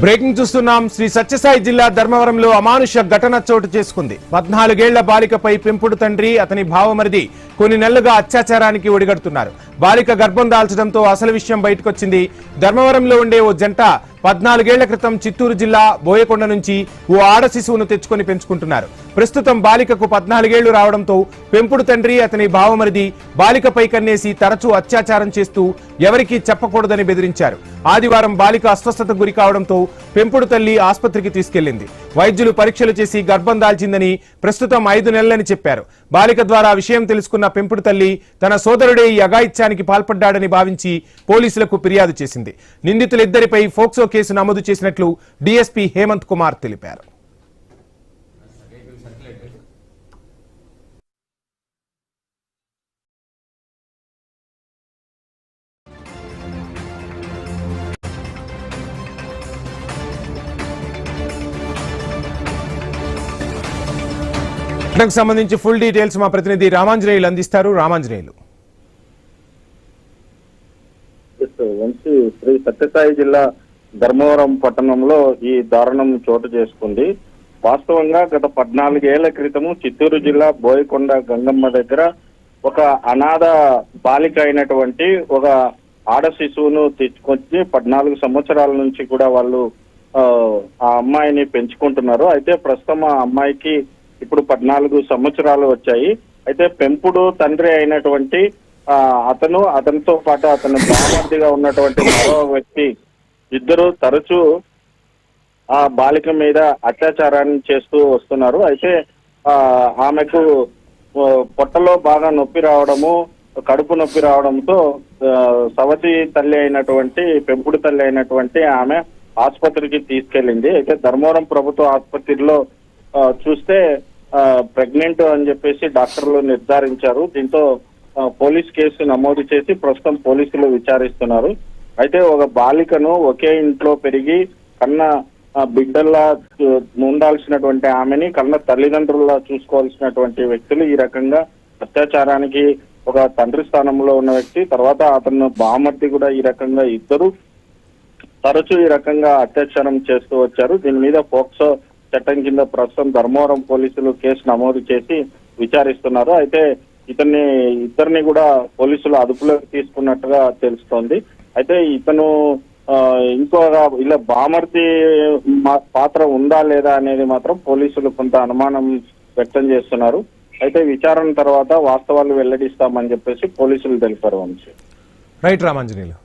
Breaking చూస్తున్నాం. శ్రీ సత్యసాయి జిల్లా ధర్మవరంలో అమానుష ఘటన చోటు చేసుకుంది. పద్నాలుగేళ్ళ బాలికపై పెంపుడు తండ్రి అతని భావమరిది కొన్ని నెలలుగా అత్యాచారానికి ఒడిగడుతున్నారు. బాలిక గర్భం దాల్చడంతో అసలు విషయం బయటకొచ్చింది. ధర్మవరంలో ఉండే ఓ జంట పద్నాలుగేళ్ళ క్రితం చిత్తూరు జిల్లా బోయకొండ నుంచి ఓ ఆడ శిశువును తెచ్చుకొని పెంచుకుంటున్నారు. ప్రస్తుతం బాలికకు పద్నాలుగేళ్ళు రావడంతో పెంపుడు తండ్రి అతని భావమరిది బాలికపై కన్నేసి తరచూ అత్యాచారం చేస్తూ ఎవరికీ చెప్పకూడదని బెదిరించారు. ఆదివారం బాలిక అస్వస్థతకు గురి కావడంతో పెంపుడు తల్లి ఆసుపత్రికి తీసుకెళ్ళింది వైద్యులు పరీక్షలు చేసి గర్భం దాల్చిందని ప్రస్తుతం ఐదు నెలలని చెప్పారు. బాలిక ద్వారా విషయం తెలుసుకున్న పెంపుడు తల్లి తన సోదరుడే ఈ అఘాయిత్యానికి పాల్పడ్డాడని భావించి పోలీసులకు ఫిర్యాదు చేసింది. నిందితులిద్దరిపై ఫోక్సో కేసు నమోదు చేసినట్లు డీఎస్పీ హేమంత్ కుమార్ తెలిపారు. ఘటనకు సంబంధించి ఫుల్ డీటెయిల్స్ మా ప్రతినిధి రామాంజనేయులు అందిస్తారు. రామాంజనేయులు. వంశీ శ్రీ సత్యసాయి జిల్లా ధర్మవరం పట్టణంలో ఈ దారుణం చోటు చేసుకుంది. వాస్తవంగా గత పద్నాలుగేళ్ళ క్రితము చిత్తూరు జిల్లా బోయకొండ గంగమ్మ దగ్గర ఒక అనాథ బాలిక అయినటువంటి ఒక ఆడ శిశువును తెచ్చుకొచ్చి పద్నాలుగు సంవత్సరాల నుంచి కూడా వాళ్ళు ఆ, ఆ అమ్మాయిని పెంచుకుంటున్నారు. అయితే ప్రస్తుతం ఆ అమ్మాయికి ఇప్పుడు పద్నాలుగు సంవత్సరాలు వచ్చాయి. అయితే పెంపుడు తండ్రి అయినటువంటి ఆ, అతను అతనితో పాటు అతను బామర్దిగా ఉన్నటువంటి మరో వ్యక్తి ఇద్దరు తరచూ ఆ బాలిక మీద అత్యాచారాన్ని చేస్తూ వస్తున్నారు. అయితే ఆ ఆమెకు పొట్టలో బాగా నొప్పి రావడము కడుపు నొప్పి రావడంతో సవతి తల్లి అయినటువంటి పెంపుడు తల్లి అయినటువంటి ఆమె ఆసుపత్రికి తీసుకెళ్ళింది. అయితే ధర్మవరం ప్రభుత్వ ఆసుపత్రిలో చూస్తే ప్రెగ్నెంట్ అని చెప్పేసి డాక్టర్లు నిర్ధారించారు. దీంతో పోలీస్ కేసు నమోదు చేసి ప్రస్తుతం పోలీసులు విచారిస్తున్నారు. అయితే ఒక బాలికను ఒకే ఇంట్లో పెరిగి కన్న బిడ్డల్లా ఉండాల్సినటువంటి ఆమెని కన్న తల్లిదండ్రుల్లా చూసుకోవాల్సినటువంటి వ్యక్తులు ఈ రకంగా అత్యాచారానికి ఒక తండ్రి స్థానంలో ఉన్న వ్యక్తి తర్వాత అతను బామర్ది కూడా ఈ రకంగా ఇద్దరు తరచూ ఈ రకంగా అత్యాచారం చేస్తూ వచ్చారు. దీని మీద పోక్సో చట్టం కింద ప్రస్తుతం ధర్మవరం పోలీసులు కేసు నమోదు చేసి విచారిస్తున్నారు. అయితే ఇతన్ని ఇద్దరిని కూడా పోలీసులు అదుపులోకి తీసుకున్నట్టుగా తెలుస్తోంది. అయితే ఇతను ఇంకో ఇలా బామర్తి పాత్ర ఉందా లేదా అనేది మాత్రం పోలీసులు కొంత అనుమానం వ్యక్తం చేస్తున్నారు. అయితే విచారణ తర్వాత వాస్తవాలు వెల్లడిస్తామని చెప్పేసి పోలీసులు తెలిపారు వంశీ. రైట్ రామాంజనేయులు.